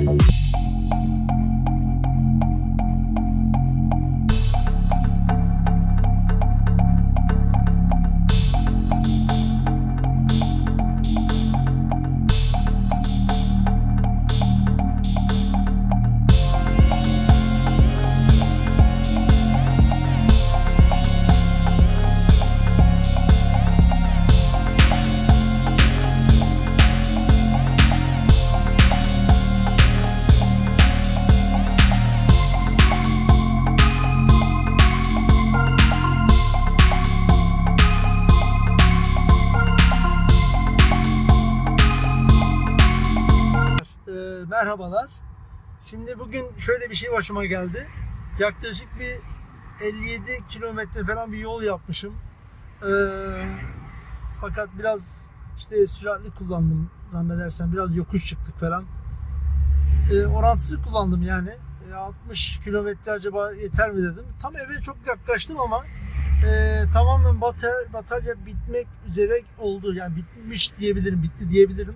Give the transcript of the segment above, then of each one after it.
Ee, merhabalar. Şimdi bugün şöyle bir şey başıma geldi. Yaklaşık bir 57 kilometre falan bir yol yapmışım. Ee, fakat biraz işte süratli kullandım zannedersem. Biraz yokuş çıktık falan. Ee, orantısız kullandım yani. Ee, 60 kilometre acaba yeter mi dedim. Tam eve çok yaklaştım ama e, tamamen batarya, batarya bitmek üzere oldu. Yani bitmiş diyebilirim, bitti diyebilirim.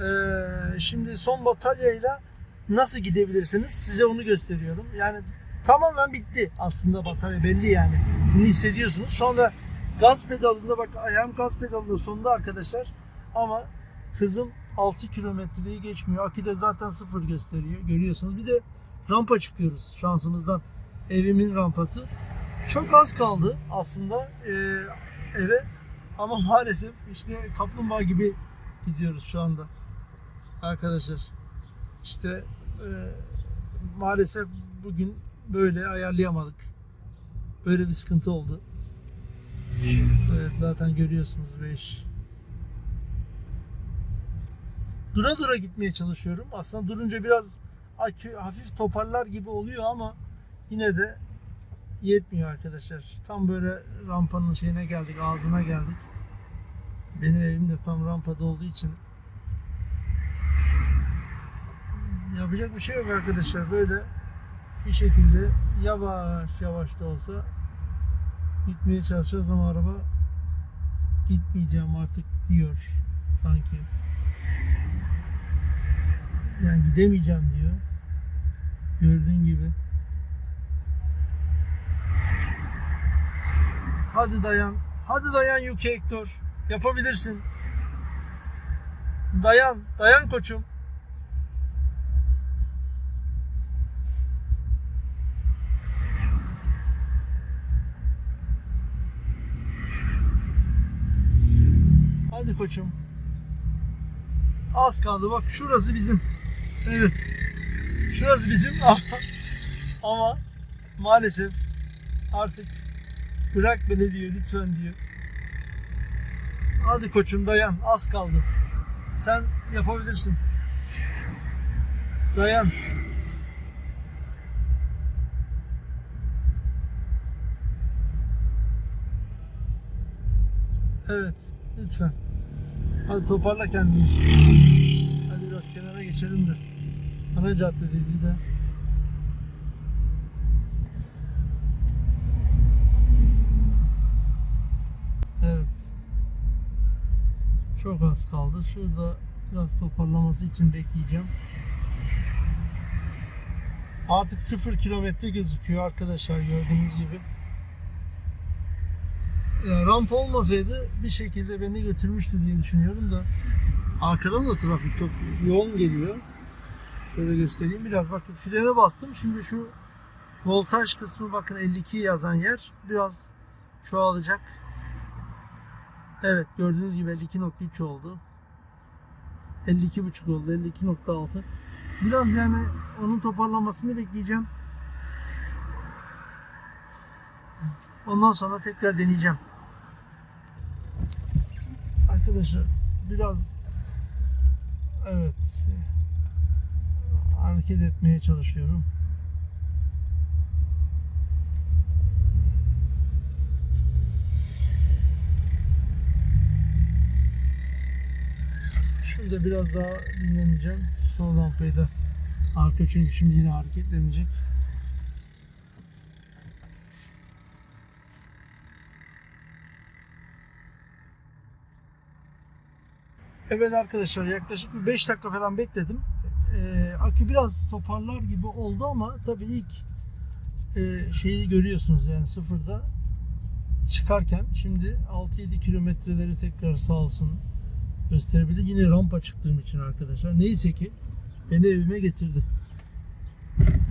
Ee, şimdi son bataryayla nasıl gidebilirsiniz? Size onu gösteriyorum. Yani tamamen bitti aslında batarya belli yani. Bunu hissediyorsunuz. Şu anda gaz pedalında bak ayağım gaz pedalında sonunda arkadaşlar. Ama hızım 6 kilometreyi geçmiyor. Akide zaten sıfır gösteriyor. Görüyorsunuz. Bir de rampa çıkıyoruz şansımızdan. Evimin rampası. Çok az kaldı aslında e, eve. Ama maalesef işte kaplumbağa gibi gidiyoruz şu anda arkadaşlar. İşte e, maalesef bugün böyle ayarlayamadık. Böyle bir sıkıntı oldu. Evet zaten görüyorsunuz 5. Dura dura gitmeye çalışıyorum. Aslında durunca biraz akü hafif toparlar gibi oluyor ama yine de yetmiyor arkadaşlar. Tam böyle rampanın şeyine geldik, ağzına geldik. Benim evim de tam rampada olduğu için yapacak bir şey yok arkadaşlar. Böyle bir şekilde yavaş yavaş da olsa gitmeye çalışacağız ama araba gitmeyeceğim artık diyor sanki. Yani gidemeyeceğim diyor. Gördüğün gibi. Hadi dayan. Hadi dayan Yuki Hector. Yapabilirsin. Dayan. Dayan koçum. Hadi koçum. Az kaldı bak şurası bizim. Evet. Şurası bizim ama, ama maalesef artık bırak beni diyor lütfen diyor. Hadi koçum dayan az kaldı. Sen yapabilirsin. Dayan. Evet lütfen. Hadi toparla kendini. Hadi biraz kenara geçelim de. Ana caddedeyiz de. Evet. Çok az kaldı. Şurada biraz toparlaması için bekleyeceğim. Artık sıfır kilometre gözüküyor arkadaşlar gördüğünüz gibi. Ya rampa olmasaydı bir şekilde beni götürmüştü diye düşünüyorum da arkadan da trafik çok yoğun geliyor. Şöyle göstereyim biraz bakın frene bastım. Şimdi şu voltaj kısmı bakın 52 yazan yer biraz çoğalacak. Evet gördüğünüz gibi 52.3 oldu. 52.5 oldu. 52.6. Biraz yani onun toparlanmasını bekleyeceğim. Ondan sonra tekrar deneyeceğim. Arkadaşlar biraz evet hareket etmeye çalışıyorum. Şurada biraz daha dinleneceğim. Son rampayı da arka çünkü şimdi yine hareketlenecek. Evet arkadaşlar yaklaşık bir 5 dakika falan bekledim. Ee, e, akü biraz toparlar gibi oldu ama tabii ilk e, şeyi görüyorsunuz yani sıfırda çıkarken şimdi 6-7 kilometreleri tekrar sağ olsun gösterebildi. Yine rampa çıktığım için arkadaşlar. Neyse ki beni evime getirdi.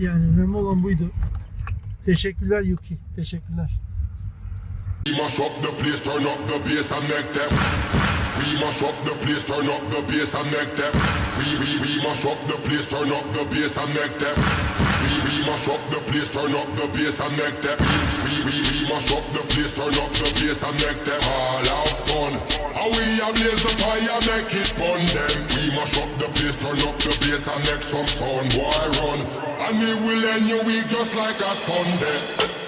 Yani önemli olan buydu. Teşekkürler Yuki. Teşekkürler. We mash up the place, turn up the bass and make them. We. We we mash up the place, turn up the bass and make them. We we mash up the place, turn up the bass and make them. We we we mash up the place, turn up the bass and make them all have fun. How we a blaze the fire, make it fun them. We mash up the place, turn up the bass and make some sound, boy run. And we will end your week just like a Sunday.